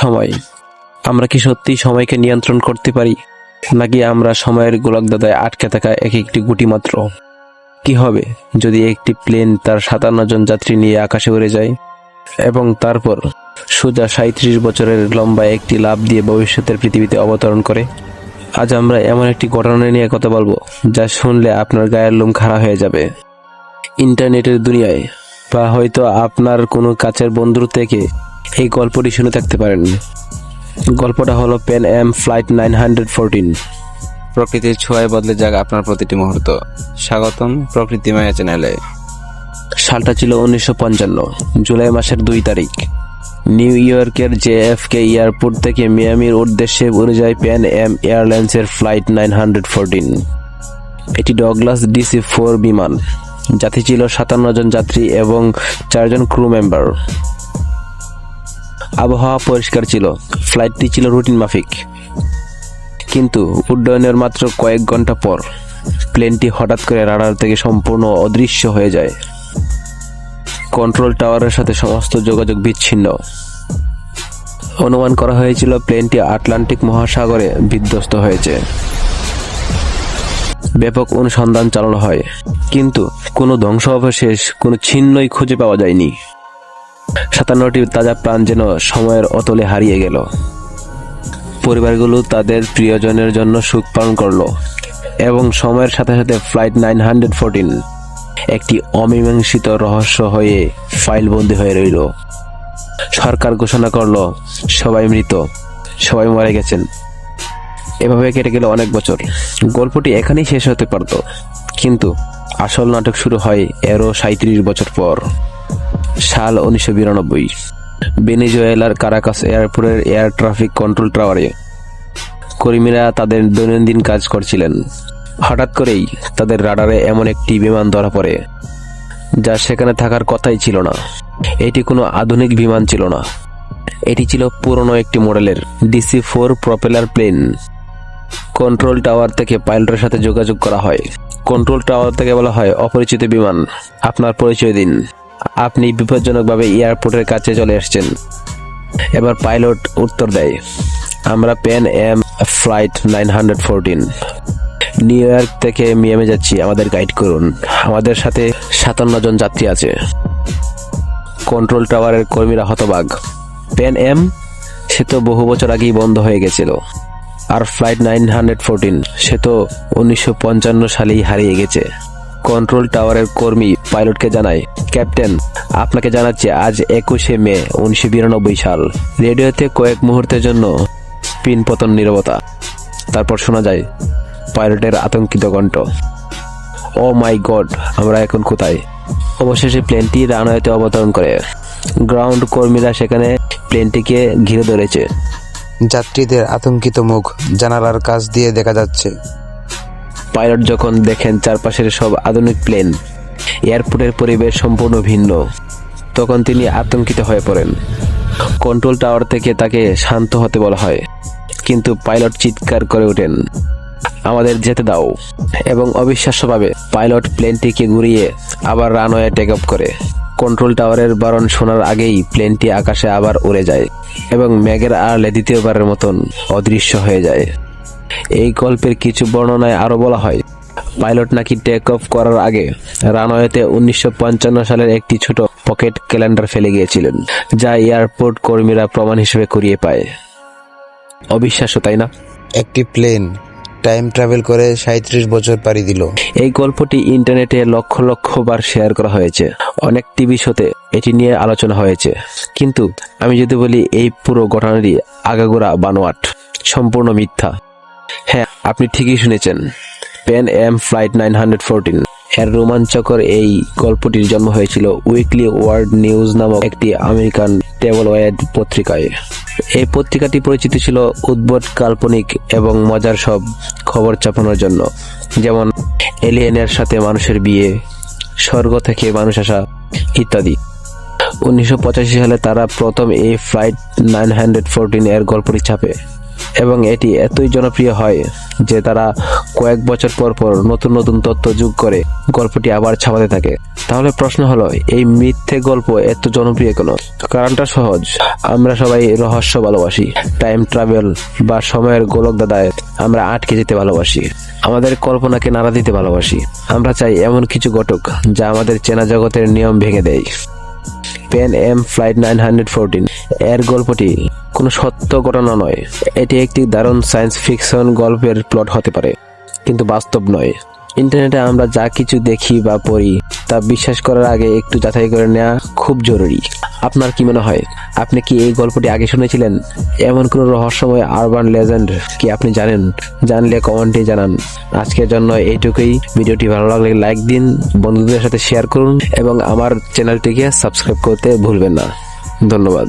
সময়। আমরা কি সত্যি সময়কে নিয়ন্ত্রণ করতে পারি, নাকি আমরা সময়ের গোলকদাদায় আটকে থাকা এক একটি গুটি মাত্র? কি হবে যদি একটি প্লেন তার সাতান্ন জন যাত্রী নিয়ে আকাশে উড়ে যায়, এবং তারপর সোজা সাঁত্রিশ বছরের লম্বা একটি লাভ দিয়ে ভবিষ্যতের পৃথিবীতে অবতরণ করে? আজ আমরা এমন একটি ঘটনা নিয়ে কথা বলব, যা শুনলে আপনার গায়ের লোম খাড়া হয়ে যাবে। ইন্টারনেটের দুনিয়ায়, বা হয়তো আপনার কোনো কাছের বন্ধুর থেকে এই গল্পটি শুনে থাকতে পারেন। গল্পটা হলো Pan Am flight nine hundred fourteen প্রকৃতির ছোঁয়ায় বদলে যাক আপনার প্রতিটি মুহূর্ত। স্বাগতম প্রকৃতি মায়া চ্যানেলে। সালটা ছিল উনিশশো পঞ্চান্ন জুলাই মাসের দুই তারিখ। নিউ ইয়র্কের জে জেএফকে এয়ারপোর্ট থেকে মিয়ামির উদ্দেশ্যে উড়ে যায় প্যান এম এয়ারলাইন্সের ফ্লাইট নাইন হান্ড্রেড ফোরটিন এটি ডগলাস ডিসি ফোর বিমান। যাতে ছিল সাতান্ন জন যাত্রী এবং চারজন ক্রু মেম্বার আবহাওয়া পরিষ্কার ছিল ফ্লাইটটি ছিল রুটিন মাফিক। কিন্তু উড্ডয়নের মাত্র কয়েক ঘণ্টা পর প্লেনটি হঠাৎ করে রাডার থেকে সম্পূর্ণ অদৃশ্য হয়ে যায়। কন্ট্রোল টাওয়ারের সাথে সমস্ত যোগাযোগ বিচ্ছিন্ন। অনুমান করা হয়েছিল প্লেনটি আটলান্টিক মহাসাগরে বিধ্বস্ত হয়েছে। ব্যাপক অনুসন্ধান চালানো হয়, কিন্তু কোনো ধ্বংসাবশেষ, কোনো ছিন্নই খুঁজে পাওয়া যায়নি। সাতান্নটি তাজা প্রাণ যেন সময়ের অতলে হারিয়ে গেল। পরিবারগুলো তাদের প্রিয়জনের জন্য সুখ পালন করল এবং সময়ের সাথে সাথে ফ্লাইট নাইন হান্ড্রেড ফোরটিন একটি অমীমাংসিত রহস্য হয়ে ফাইলবন্দি হয়ে রইল। সরকার ঘোষণা করল, সবাই মৃত, সবাই মারা গেছেন। এভাবে কেটে গেল অনেক বছর। গল্পটি এখানেই শেষ হতে পারত, কিন্তু আসল নাটক শুরু হয় এরও সাঁত্রিশ বছর পর। সাল উনিশশো বিরানব্বই। বেনিজুয়েলার কারাকাস এয়ারপোর্টের এয়ার ট্রাফিক কন্ট্রোল টাওয়ারে কর্মীরা তাদের দৈনন্দিন কাজ করছিলেন। হঠাৎ করেই তাদের রাডারে এমন একটি বিমান ধরা পড়ে, যা সেখানে থাকার কথাই ছিল না। এটি কোনো আধুনিক বিমান ছিল না। এটি ছিল পুরনো একটি মডেলের DC four propeller plane. Control tower থেকে পাইলটের সাথে যোগাযোগ করা হয়। কন্ট্রোল টাওয়ার থেকে বলা হয়, অপরিচিত বিমান, আপনার পরিচয় দিন। আপনি বিপজ্জনকভাবে এয়ারপোর্টের কাছে চলে এসেছেন এবার পাইলট উত্তর দেয়, আমরা Pan Am flight nine hundred fourteen. New York থেকে মিয়ামে যাচ্ছি, আমাদের গাইড করুন। আমাদের সাথে সাতান্ন জন যাত্রী আছে। কন্ট্রোল টাওয়ারের কর্মীরা হতবাক। পেন এম, সে তো বহু বছর আগেই বন্ধ হয়ে গেছিল। আর ফ্লাইট নাইন হান্ড্রেড ফোরটিন, সে তো উনিশশো পঞ্চান্ন সালেই হারিয়ে গেছে। কন্ট্রোল টাওয়ারের কর্মী পাইলটকে জানায় ক্যাপ্টেন আপনাকে জানাচ্ছি আজ একুশে মে উনিশশো বিরানব্বই সাল। রেডিওতে কয়েক মুহূর্তের জন্য পিন পতন নীরবতা। তারপর শোনা যায় পাইলটের আতঙ্কিত কণ্ঠ। ও মাই গড আমরা এখন কোথায়? অবশেষে প্লেনটি রানওয়েতে অবতরণ করে। গ্রাউন্ড কর্মীরা সেখানে প্লেনটিকে ঘিরে ধরেছে। যাত্রীদের আতঙ্কিত মুখ জানালার কাছ দিয়ে দেখা যাচ্ছে। পাইলট যখন দেখেন চারপাশের সব আধুনিক প্লেন এয়ারপোর্টের পরিবেশ সম্পূর্ণ ভিন্ন। তখন তিনি আতঙ্কিত হয়ে পড়েন। কন্ট্রোল টাওয়ার থেকে তাকে শান্ত হতে বলা হয়। কিন্তু পাইলট চিৎকার করে ওঠেন, আমাদের যেতে দাও। এবং অবিশ্বাস্যভাবে পাইলট প্লেনটিকে ঘুরিয়ে আবার রানওয়ে টেক অফ করে। কন্ট্রোল টাওয়ারের বারণ শোনার আগেই প্লেনটি আকাশে আবার উড়ে যায় এবং ম্যাগের আড়লে দ্বিতীয়বারের মতন অদৃশ্য হয়ে যায়। এই গল্পের কিছু বর্ণনায় আরও বলা হয় পাইলট নাকি টেক অফ করার আগে রানওয়েতে উনিশশো পঞ্চান্ন সালের একটি ছোট পকেট ক্যালেন্ডার ফেলে গিয়েছিলেন যা এয়ারপোর্ট কর্মীরা প্রমাণ হিসেবে কুড়িয়ে পায়। অবিশ্বাস্য তাই না? একটি প্লেন টাইম ট্রাভেল করে সাঁত্রিশ বছর পাড়ি দিল। এই গল্পটি ইন্টারনেটে লক্ষ লক্ষ বার শেয়ার করা হয়েছে। অনেক টিভি শোতে এটি নিয়ে আলোচনা হয়েছে। কিন্তু আমি যদি বলি এই পুরো ঘটনাটি আগাগোড়া বানোয়াট সম্পূর্ণ মিথ্যা। হ্যাঁ আপনি ঠিকই শুনেছেন। Pan Am flight nine hundred fourteen এর রোমাঞ্চকর এই গল্পটির জন্ম হয়েছিল উইকলি ওয়ার্ল্ড নিউজ নামক একটি আমেরিকান টেবল ওয়েড পত্রিকায়। এই পত্রিকাটি পরিচিত ছিল উদ্ভট, কাল্পনিক এবং মজার সব খবর চাপানোর জন্য। যেমন এলিয়েনের সাথে মানুষের বিয়ে, স্বর্গ থেকে মানুষ আসা ইত্যাদি। উনিশশো পঁচাশি সালে তারা প্রথম এই ফ্লাইট নাইন হান্ড্রেড ফোরটিন এর গল্পটি ছাপে এবং এটি এতই জনপ্রিয় হয় যে তারা কয়েক বছর পর পর নতুন নতুন তথ্য যোগ করে গল্পটি আবার ছাপাতে থাকে। তাহলে প্রশ্ন হলো, এই মিথ্যে গল্প এত জনপ্রিয় কেন? কারণটা সহজ। আমরা সবাই রহস্য ভালোবাসি টাইম ট্রাভেল বা সময়ের গোলক দাদায় আমরা আটকে যেতে ভালোবাসি। আমাদের কল্পনাকে নাড়া দিতে ভালোবাসি। আমরা চাই এমন কিছু ঘটক যা আমাদের চেনা জগতের নিয়ম ভেঙে দেয়। Pan Am flight nine hundred fourteen এর গল্পটি কোনো সত্য ঘটনা নয়। এটি একটি দারুণ সায়েন্স ফিকশন গল্পের প্লট হতে পারে। কিন্তু বাস্তব নয়। ইন্টারনেটে আমরা যা কিছু দেখি বা পড়ি, তা বিশ্বাস করার আগে একটু যাচাই করে নেওয়া খুব জরুরি। আপনার কি মনে হয়, আপনি কি এই গল্পটি আগে শুনেছিলেন? এমন কোনো রহস্যময় আরবান লেজেন্ড কি আপনি জানেন? জানলে কমেন্টে জানান। আজকের জন্য এইটুকুই। ভিডিওটি ভালো লাগলে লাইক দিন, বন্ধুদের সাথে শেয়ার করুন এবং আমার চ্যানেলটিকে সাবস্ক্রাইব করতে ভুলবেন না। ধন্যবাদ।